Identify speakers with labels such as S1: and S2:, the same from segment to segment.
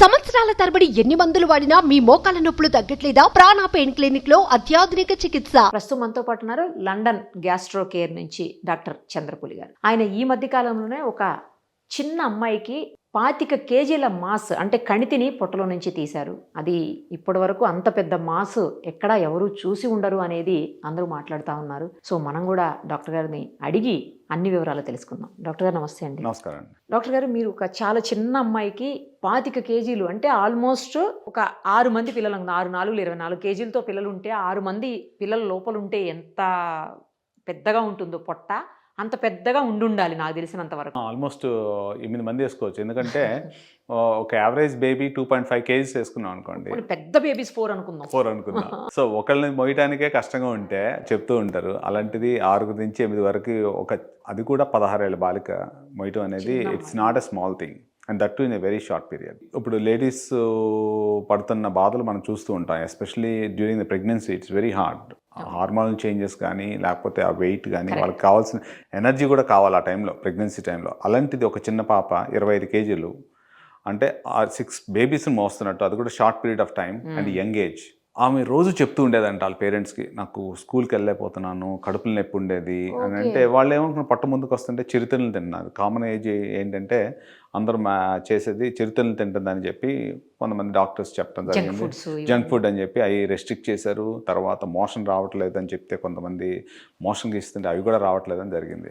S1: సంవత్సరాల తరబడి ఎన్ని మందులు వాడినా మీ మోకాల నొప్పులు తగ్గట్లేదా? ప్రాణ పెయిన్ క్లినిక్లో అత్యాధునిక చికిత్స.
S2: ప్రస్తుతం మనతో పాటు ఉన్నారు లండన్ గ్యాస్ట్రో కేర్ నుంచి డాక్టర్ చంద్రపులి గారు. ఆయన ఈ మధ్య కాలంలోనే ఒక చిన్న అమ్మాయికి పాతిక కేజీల మాస్ అంటే కణితిని పొట్టలో నుంచి తీశారు. అది ఇప్పటి వరకు అంత పెద్ద మాస్ ఎక్కడా ఎవరు చూసి ఉండరు అనేది అందరూ మాట్లాడుతూ ఉన్నారు. సో మనం కూడా డాక్టర్ గారిని అడిగి అన్ని వివరాలు తెలుసుకుందాం. డాక్టర్ గారు నమస్తే అండి.
S3: నమస్కారం
S2: డాక్టర్ గారు మీరు ఒక చాలా చిన్న అమ్మాయికి పాతిక కేజీలు అంటే ఆల్మోస్ట్ ఒక ఆరు మంది పిల్లలు. ఆరు నాలుగు ఇరవై నాలుగు కేజీలతో పిల్లలు ఉంటే ఆరు మంది పిల్లల లోపల ఉంటే ఎంత పెద్దగా ఉంటుందో పొట్ట. అంత పెద్దగా ఉండుండాలి నాకు తెలిసినంత వరకు.
S3: ఆల్మోస్ట్ ఎనిమిది మంది వేసుకోవచ్చు. ఎందుకంటే ఒక average baby two point five kgs వేసుకున్నాం అనుకోండి.
S2: పెద్ద బేబీస్ ఫోర్ అనుకుందాం.
S3: ఫోర్ అనుకున్నాం సో ఒకళ్ళని మోయటానికే కష్టంగా ఉంటే చెప్తూ ఉంటారు. అలాంటిది ఆరుగురు నుంచి ఎనిమిది వరకు ఒక అది కూడా పదహారేళ్ళ బాలిక మోయటం అనేది it's not a small thing and that too in a very short period. ఇప్పుడు లేడీస్ పడుతున్న బాధలు మనం చూస్తూ ఉంటాం especially during the pregnancy it's very hard. Hormonal changes కానీ లేకపోతే ఆ వెయిట్ కానీ. వాళ్ళకి కావాల్సిన ఎనర్జీ కూడా కావాలి ఆ టైంలో ప్రెగ్నెన్సీ టైంలో. అలాంటిది ఒక చిన్న పాప ఇరవై ఐదు కేజీలు అంటే ఆ సిక్స్ బేబీస్ని మోస్తున్నట్టు అది కూడా short period of time and young age. ఆమె రోజు చెప్తూ ఉండేదంట వాళ్ళ పేరెంట్స్కి నాకు స్కూల్కి వెళ్ళలేకపోతున్నాను కడుపులు నొప్పి ఉండేది. అని. అంటే వాళ్ళు ఏమనుకున్నారు పట్ట ముందుకు వస్తుంటే చిరుతిళ్ళు తిన్నారు కామన్ ఏజ్ ఏంటంటే అందరూ మా చేసేది చిరుతిళ్ళు తింటుందని చెప్పి కొంతమంది డాక్టర్స్ చెప్పడం జరిగింది. జంక్ ఫుడ్ అని చెప్పి అవి రెస్ట్రిక్ట్ చేశారు. తర్వాత మోషన్ రావట్లేదు అని చెప్తే కొంతమంది మోషన్కి ఇస్తుంటే అవి కూడా రావట్లేదు అని జరిగింది.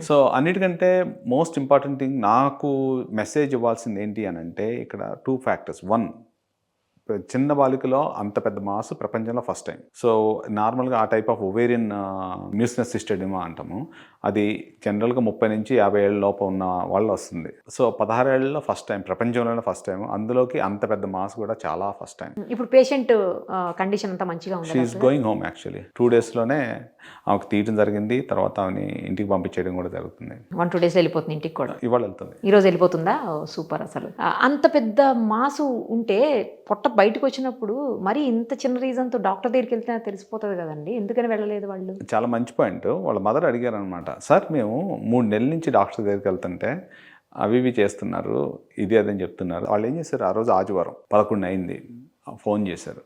S3: సో అన్నిటికంటే మోస్ట్ ఇంపార్టెంట్ థింగ్ నాకు మెసేజ్ ఇవ్వాల్సింది ఏంటి అని అంటే ఇక్కడ టూ ఫ్యాక్టర్స్ వన్ చిన్న బాలికలో అంత పెద్ద మాస్ ప్రపంచంలో ఫస్ట్ టైం సో నార్మల్గా ఆ type of ovarian mucinous cystadenoma అంటాము. అది జనరల్గా ముప్పై నుంచి యాభై ఏళ్ళ లోపు ఉన్న వాళ్ళు వస్తుంది. సో పదహారు ఏళ్ళలో ఫస్ట్ టైం ప్రపంచంలోనే ఫస్ట్ టైం అందులోకి అంత పెద్ద మాస్ కూడా చాలా ఫస్ట్ టైం
S2: ఇప్పుడు పేషెంట్ కండిషన్ అంతా మంచిగా
S3: షీఈస్
S2: ఉంది
S3: గోయింగ్ హోమ్ యాక్చువల్లీ టూ డేస్లోనే ఆమెకు తీయటం జరిగింది. తర్వాత ఆమెని ఇంటికి పంపించేయడం కూడా జరుగుతుంది.
S2: వన్ టూ డేస్ వెళ్ళిపోతుంది ఇంటికి కూడా?
S3: ఇవాళ వెళ్తుంది.
S2: ఈ రోజు వెళ్ళిపోతుందా? సూపర్ అసలు. అంత పెద్ద మాసు ఉంటే పొట్ట బయటకు వచ్చినప్పుడు మరి ఇంత చిన్న రీజన్తో డాక్టర్ దగ్గరికి వెళ్తే తెలిసిపోతుంది కదండి. ఎందుకని వెళ్ళలేదు వాళ్ళు?
S3: చాలా మంచి పాయింట్. వాళ్ళ మదర్ అడిగారు అనమాట సార్ మేము మూడు నెలల నుంచి డాక్టర్ దగ్గరికి వెళ్తుంటే అవి ఇవి చేస్తున్నారు ఇది అదని చెప్తున్నారు. వాళ్ళు ఏం చేశారు? ఆ రోజు ఆదివారం పదకొండు అయింది. ఫోన్ చేశారు.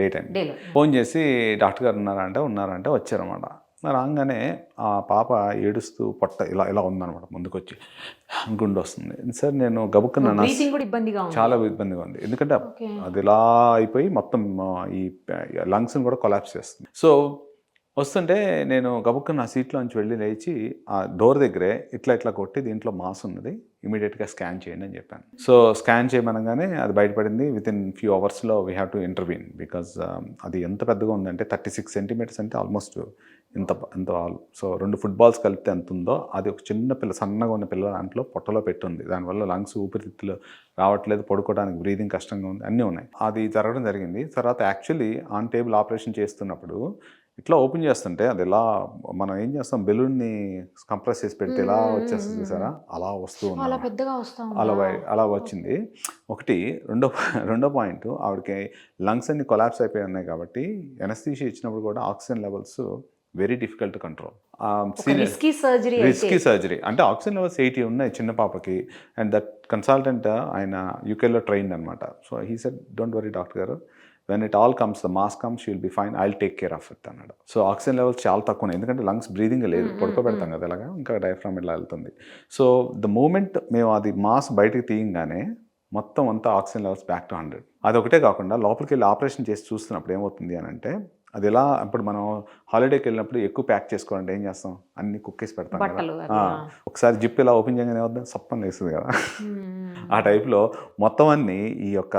S3: డే టైం ఫోన్ చేసి డాక్టర్ గారు ఉన్నారంటే ఉన్నారంటే వచ్చారన్నమాట. రాగానే ఆ పాప ఏడుస్తూ పొట్ట ఇలా ఇలా ఉందన్నమాట ముందుకొచ్చి. గుండె వస్తుంది. సార్ నేను గబుక్కున్న చాలా ఇబ్బందిగా ఉంది. ఎందుకంటే అది ఇలా అయిపోయి మొత్తం ఈ లంగ్స్ని కూడా కొలాప్స్ చేస్తుంది. సో వస్తుంటే నేను గబుక్క నా సీట్లోంచి వెళ్ళి లేచి ఆ డోర్ దగ్గరే ఇట్లా ఇట్లా కొట్టి దీంట్లో మాస్ ఉన్నది. ఇమీడియట్గా స్కాన్ చేయండి అని చెప్పాను. సో స్కాన్ చేయమనగానే అది బయటపడింది. విత్ ఇన్ ఫ్యూ అవర్స్లో we have to intervene because అది ఎంత పెద్దగా ఉందంటే థర్టీ సిక్స్ సెంటీమీటర్స్ అంటే ఆల్మోస్ట్ ఇంత ఇంత సో రెండు ఫుట్బాల్స్ కలిపితే ఎంత ఉందో అది ఒక చిన్న పిల్ల సన్నగా ఉన్న పిల్ల దాంట్లో పొట్టలో పెట్టుంది. దానివల్ల లంగ్స్ ఊపిరితిత్తులు రావట్లేదు పడుకోవడానికి బ్రీదింగ్ కష్టంగా ఉంది అన్నీ ఉన్నాయి. అది జరగడం జరిగింది. తర్వాత యాక్చువల్లీ ఆన్ టేబుల్ ఆపరేషన్ చేస్తున్నప్పుడు ఇట్లా ఓపెన్ చేస్తుంటే అది ఎలా మనం ఏం చేస్తాం? బెలూన్ని కంప్రెస్ చేసి పెడితే ఎలా వచ్చేస్తుంది చూసారా? అలా వస్తూ
S2: అలా పెద్దగా
S3: అలా అలా వచ్చింది. ఒకటి రెండో రెండో పాయింట్ ఆవిడకి లంగ్స్ అన్ని కొలాప్స్ అయిపోయి ఉన్నాయి కాబట్టి ఎనస్థీషియా ఇచ్చినప్పుడు కూడా oxygen levels very difficult control
S2: risky surgery
S3: risky surgery అంటే? ఆక్సిజన్ లెవెల్స్ ఎయిటీ ఉన్నాయి చిన్న పాపకి. అండ్ దట్ కన్సల్టెంట్ ఆయన యూకేలో ట్రైన్డ్ అనమాట so he said don't worry doctor గారు. When it all comes the mass comes will be fine I take care of it అన్నాడు. So oxygen levels చాలా తక్కువ ఉన్నాయి. ఎందుకంటే లంగ్స్ బ్రీదింగ్ లేదు. పడుకోబెడతాం కదా ఇలాగా ఇంకా డయాఫ్రామ్ ఇట్లా వెళ్తుంది. సో ద మూమెంట్ మేము అది మాస్ బయటకు తీయంగానే మొత్తం అంతా oxygen levels back to hundred అదొకటే కాకుండా లోపలికి వెళ్ళి ఆపరేషన్ చేసి చూస్తున్నప్పుడు ఏమవుతుంది అని అంటే అది ఎలా ఇప్పుడు మనం హాలిడేకి వెళ్ళినప్పుడు ఎక్కువ ప్యాక్ చేసుకోవాలంటే ఏం చేస్తాం? అన్ని కుక్కేసి పెడతాం కదా. ఒకసారి జిప్ ఇలా ఓపెన్ చేయగానే ఏమవుతుంది సప్పని వేస్తుంది కదా. ఆ టైప్లో మొత్తం అన్ని ఈ యొక్క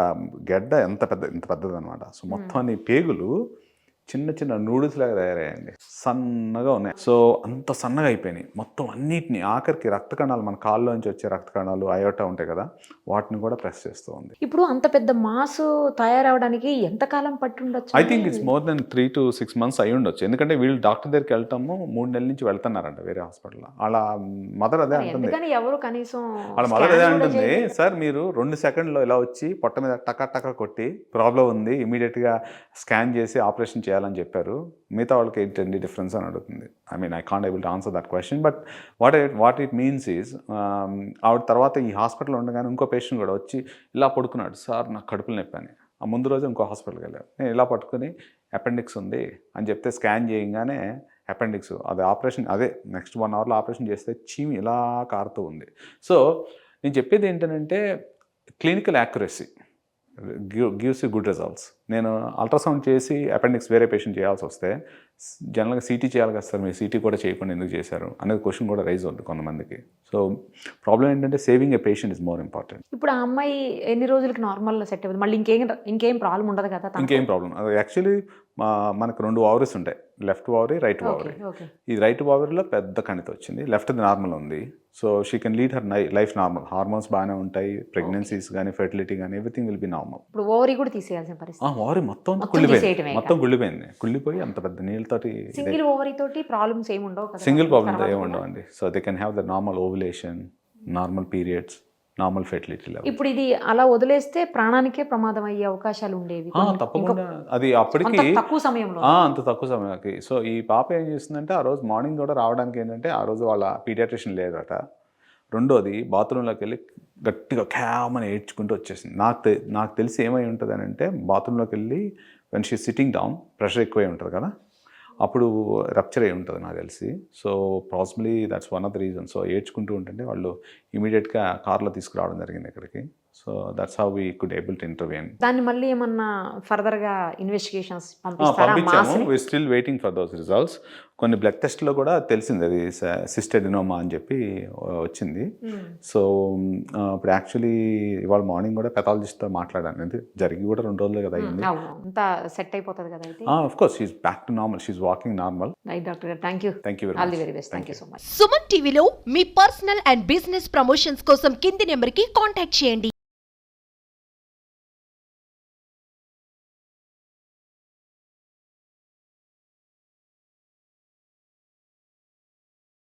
S3: గెడ్డ ఎంత పెద్ద ఇంత పెద్దది అనమాట సో మొత్తం అన్ని పేగులు చిన్న చిన్న నూడిల్స్ లాగా తయారయ్యాయండి. సన్నగా ఉన్నాయి. సో అంత సన్నగా అయిపోయినాయి. మొత్తం అన్నిటిని ఆఖరికి రక్త కణాలు మన కాళ్ళలోంచి వచ్చే రక్త కణాలు అయోటా ఉంటాయి కదా వాటిని కూడా ప్రెస్ చేస్తూ ఉంది.
S2: ఇప్పుడు అంత పెద్ద మాసు తయారవడానికి ఎంత కాలం పట్టి ఉండొచ్చు
S3: I think it's more than three to six months అయి ఉండొచ్చు. ఎందుకంటే వీళ్ళు డాక్టర్ దగ్గరికి వెళ్తాము మూడు నెలల నుంచి వెళ్తున్నారంట వేరే హాస్పిటల్లో. వాళ్ళ మదర్ అదే అంటుంది.
S2: ఎవరు కనీసం
S3: వాళ్ళ మదర్ అదే అంటుంది? సార్ మీరు రెండు సెకండ్లో ఇలా వచ్చి పొట్ట మీద టక టక కొట్టి ప్రాబ్లం ఉంది ఇమీడియట్గా స్కాన్ చేసి ఆపరేషన్ చేయాలి చేయాలని చెప్పారు. మిగతా వాళ్ళకి ఏంటండి డిఫరెన్స్ అని అడుగుతుంది. I mean I can't able to answer that question but what it what it means is ఆవిడ తర్వాత ఈ హాస్పిటల్ ఉండగానే ఇంకో పేషెంట్ కూడా వచ్చి ఇలా పడుకున్నాడు. సార్ నాకు కడుపులు నొప్పి అని ఆ ముందు రోజు ఇంకో హాస్పిటల్కి వెళ్ళాను నేను ఇలా పట్టుకుని అపెండిక్స్ ఉంది అని చెప్తే స్కాన్ చేయగానే అపెండిక్స్ అది ఆపరేషన్ అదే నెక్స్ట్ వన్ అవర్లో ఆపరేషన్ చేస్తే చీమి ఇలా కారుతూ ఉంది. సో నేను చెప్పేది ఏంటంటే clinical accuracy gives you good results నేను అల్ట్రాసౌండ్ చేసి అపెండిక్స్ వేరే పేషెంట్ చేయాల్సి వస్తే జనరల్గా సీటీ చేయాలి కదా సార్ మీరు సీటీ కూడా చేయకుండా ఎందుకు చేశారు అనేది క్వశ్చన్ కూడా రైజ్ అవుతుంది కొంతమందికి. సో ప్రాబ్లం ఏంటంటే saving a patient is more important
S2: ఇప్పుడు ఆ అమ్మాయి ఎన్ని రోజులకి నార్మల్ సెట్ అవుతుంది మళ్ళీ ఇంకేం ఇంకేం ప్రాబ్లం ఉండదు కదా?
S3: ఇంకేం ప్రాబ్లం అది యాక్చువల్లీ మనకు రెండు వావరీస్ ఉంటాయి. లెఫ్ట్ వావరీ రైట్
S2: ఓకే
S3: ఈ రైట్ వావరీలో పెద్ద కణిత వచ్చింది. లెఫ్ట్ నార్మల్ ఉంది. So she can lead her life normal hormones బాగానే ఉంటాయి. ప్రెగ్నెన్సీస్ కానీ ఫెర్టిలిటీ కానీ ఎవ్రీథింగ్ విల్ బి నార్మల్
S2: ఇప్పుడు ఓవరీ కూడా తీసేయాల్సిన పరిస్థితి.
S3: ఆ వారి మొత్తం కుళ్ళిపోయింది. మొత్తం కుళ్ళిపోయింది. కుళ్ళిపోయి అంత పెద్ద నీళ్ళతోటి
S2: సింగిల్ ఓవరీ తోటి ప్రాబ్లమ్స్ ఏమి ఉండవు కదా
S3: సింగిల్ ప్రాబ్లమ్ ఏమి
S2: కూడా?
S3: ఉండవండి. So they can have the normal ovulation normal periods normal fertility level
S2: ఇప్పుడు ఇది అలా వదిలేస్తే ప్రాణానికే ప్రమాదం అయ్యే అవకాశాలు ఉండేవి
S3: తప్పకుండా. అది అప్పటికి
S2: తక్కువ సమయంలో.
S3: ఆ, అంత తక్కువ సమయానికి. సో ఈ పాప ఏం చేస్తుందంటే ఆ రోజు మార్నింగ్ కూడా రావడానికి ఏంటంటే ఆ రోజు వాళ్ళ పీడియాట్రిషియన్ లేదట. రెండోది బాత్రూంలోకి వెళ్ళి గట్టిగా క్యామని ఏడ్చుకుంటూ వచ్చేసింది. నాకు నాకు తెలిసి ఏమై ఉంటుంది అని అంటే బాత్రూంలోకి వెళ్ళి when she sitting down pressure ఎక్కువై ఉంటుంది కదా. అప్పుడు రప్చర్ అయి ఉంటుంది నాకు తెలిసి. So possibly that's one of the reason so ఏడ్చుకుంటూ ఉంటుంటే వాళ్ళు ఇమీడియట్గా కార్లో తీసుకురావడం జరిగింది ఇక్కడికి. So that's how we could able to intervene
S2: దాన్ని మళ్ళీ ఏమన్నా ఫర్దర్గా investigations
S3: పంపించాము? We still waiting for those results కొన్ని బ్లడ్ టెస్ట్లో కూడా తెలిసింది అది సిస్టెడినోమా అని చెప్పి వచ్చింది.
S2: మ్మ్.
S3: సో ఇప్పుడు యాక్చువల్లీ ఇవాళ మార్నింగ్ కూడా పెథాలజిస్ట్తో మాట్లాడాను. ఇది జరిగి కూడా రెండు రోజులే కదా అయింది.
S2: అవును. అంతా సెట్ అయిపోతుంది కదా అయితే.
S3: Of course she's back to normal she's walking normal
S2: right doctor thank you
S3: thank you
S2: very best thank you so much
S1: Suman టీవీలో మీ పర్సనల్ అండ్ బిజినెస్ ప్రమోషన్స్ కోసం కింది నెంబర్కి కాంటాక్ట్ చేయండి.